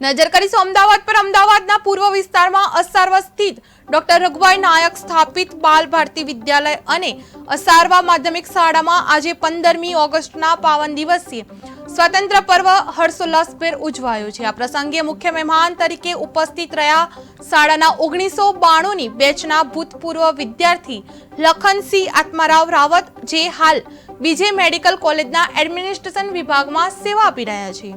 નજર કરીશું અમદાવાદ પર. અમદાવાદના પૂર્વ વિસ્તારમાં અસારવા સ્થિત ડોક્ટર રઘુભાઈ નાયક સ્થાપિત બાલ ભારતી વિદ્યાલય અને અસારવા માધ્યમિક શાળામાં આજે પંદરમી ઓગસ્ટના પાવન દિવસે સ્વતંત્ર પર્વ હર્ષોલ્લાસભેર ઉજવાયો છે. આ પ્રસંગે મુખ્ય મહેમાન તરીકે ઉપસ્થિત રહ્યા શાળાના ઓગણીસો બાણુંની બેચના ભૂતપૂર્વ વિદ્યાર્થી લખનસિંહ આત્મારાવ રાવત. જે હાલ બીજે મેડિકલ કોલેજના એડમિનિસ્ટ્રેશન વિભાગમાં સેવા આપી રહ્યા છે.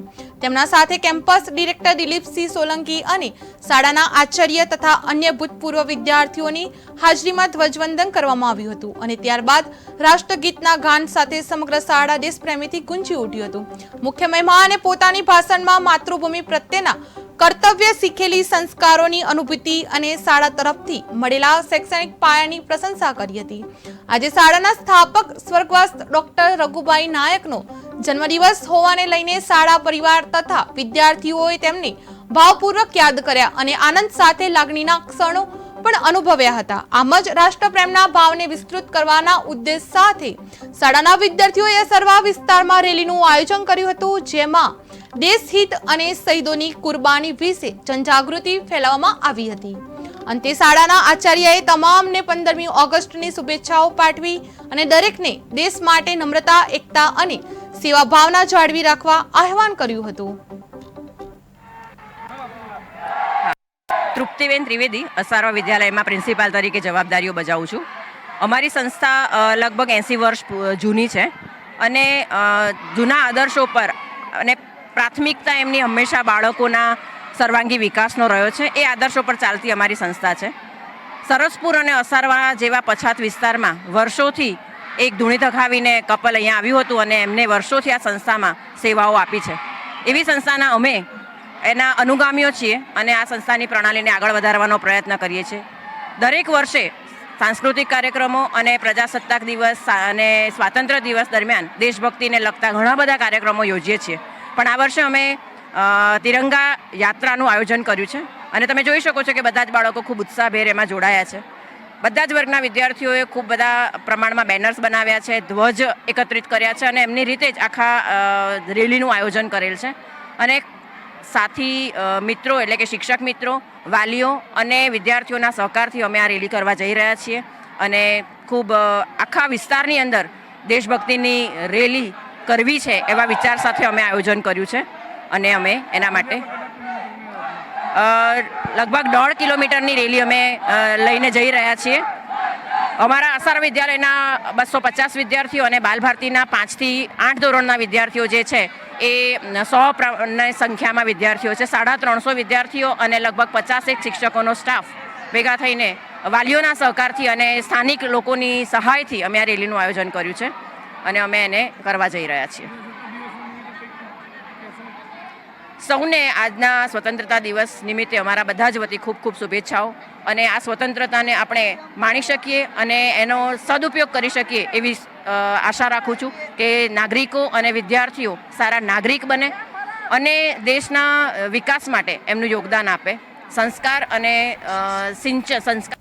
તેમના સાથે કેમ્પસ ડિરેક્ટર દિલીપસિંહ સોલંકી અને શાળાના આચાર્ય તથા અન્ય ભૂતપૂર્વ વિદ્યાર્થીઓની હાજરીમાં ધ્વજવંદન કરવામાં આવ્યું હતું અને ત્યારબાદ રાષ્ટ્રગીતના ગાન સાથે સમગ્ર શાળા દેશપ્રેમીથી ગુંજી ઉઠ્યું હતું. મુખ્ય મહેમાને પોતાની ભાષણમાં માતૃભૂમિ પ્રત્યેના કર્તવ્ય શીખેલી સંસ્કારોની અનુભૂતિ અને શાળા તરફથી મળેલા શૈક્ષણિક પાયાની પ્રશંસા કરી હતી. આજે શાળાના સ્થાપક સ્વર્ગવાસ ડોક્ટર રઘુભાઈ નાયકનો જન્મદિવસ હોવાને લઈને શાળા પરિવાર તથા વિદ્યાર્થીઓએ તેમને ભાવપૂર્વક યાદ કર્યા અને આનંદ સાથે લાગણીના ક્ષણો પણ અનુભવ્યા હતા. આમ જ રાષ્ટ્રપ્રેમના ભાવને વિસ્તૃત કરવાના ઉદ્દેશ સાથે શાળાના વિદ્યાર્થીઓએ સર્વા વિસ્તારમાં રેલીનું આયોજન કર્યું હતું, જેમાં દેશહિત અને શહીદોની કુરબાની વિશે જનજાગૃતિ ફેલાવવામાં આવી હતી. અંતે શાળાના આચાર્યએ તમામને પંદરમી ઓગસ્ટની શુભેચ્છાઓ પાઠવી અને દરેકને દેશ માટે નમ્રતા, એકતા અને સેવા ભાવના જાળવી રાખવા આહવાન કર્યું હતું. તૃપ્તિબેન ત્રિવેદી, અસારવા વિદ્યાલયમાં પ્રિન્સિપાલ તરીકે જવાબદારીઓ બજાવું છું. અમારી સંસ્થા લગભગ એંસી વર્ષ જૂની છે અને જૂના આદર્શો પર અને પ્રાથમિકતા એમની હંમેશા બાળકોના સર્વાંગી વિકાસનો રહ્યો છે. એ આદર્શો પર ચાલતી અમારી સંસ્થા છે. સરસપુર અને અસારવા જેવા પછાત વિસ્તારમાં વર્ષોથી એક ધૂણી ધખાવીને કપલ અહીંયા આવ્યું હતું અને એમને વર્ષોથી આ સંસ્થામાં સેવાઓ આપી છે. એવી સંસ્થાના અમે એના અનુગામીઓ છીએ અને આ સંસ્થાની પ્રણાલીને આગળ વધારવાનો પ્રયત્ન કરીએ છીએ. દરેક વર્ષે સાંસ્કૃતિક કાર્યક્રમો અને પ્રજાસત્તાક દિવસ અને સ્વાતંત્ર્ય દિવસ દરમિયાન દેશભક્તિને લગતા ઘણા બધા કાર્યક્રમો યોજીએ છીએ. પણ આ વર્ષે અમે તિરંગા યાત્રાનું આયોજન કર્યું છે અને તમે જોઈ શકો છો કે બધા જ બાળકો ખૂબ ઉત્સાહભેર એમાં જોડાયા છે. બધા જ વર્ગના વિદ્યાર્થીઓએ ખૂબ બધા પ્રમાણમાં બેનર્સ બનાવ્યા છે, ધ્વજ એકત્રિત કર્યા છે અને એમની રીતે જ આખા રેલીનું આયોજન કરેલ છે. અને સાથી મિત્રો, એટલે કે શિક્ષક મિત્રો, વાલીઓ અને વિદ્યાર્થીઓના સહકારથી અમે આ રેલી કરવા જઈ રહ્યા છીએ અને ખૂબ આખા વિસ્તારની અંદર દેશભક્તિની રેલી કરવી છે એવા વિચાર સાથે અમે આયોજન કર્યું છે અને અમે એના માટે લગભગ દોઢ કિલોમીટરની રેલી અમે લઈને જઈ રહ્યા છીએ. અમારા અસર વિદ્યાલયના બસો પચાસ વિદ્યાર્થીઓ અને બાલભારતીના પાંચથી આઠ ધોરણના વિદ્યાર્થીઓ જે છે એ સો સંખ્યામાં વિદ્યાર્થીઓ છે. સાડા ત્રણસો વિદ્યાર્થીઓ અને લગભગ પચાસેક શિક્ષકોનો સ્ટાફ ભેગા થઈને વાલીઓના સહકારથી અને સ્થાનિક લોકોની સહાયથી અમે આ રેલીનું આયોજન કર્યું છે અને અમે એને કરવા જઈ રહ્યા છીએ. સૌને આજના સ્વતંત્રતા દિવસ નિમિત્તે અમારા બધા જ વતી ખૂબ ખૂબ શુભેચ્છાઓ. અને આ સ્વતંત્રતાને આપણે માણી શકીએ અને એનો સદુપયોગ કરી શકીએ એવી આશા રાખું છું કે નાગરિકો અને વિદ્યાર્થીઓ સારા નાગરિક બને અને દેશના વિકાસ માટે એમનું યોગદાન આપે. સંસ્કાર અને સિંચ, સંસ્કાર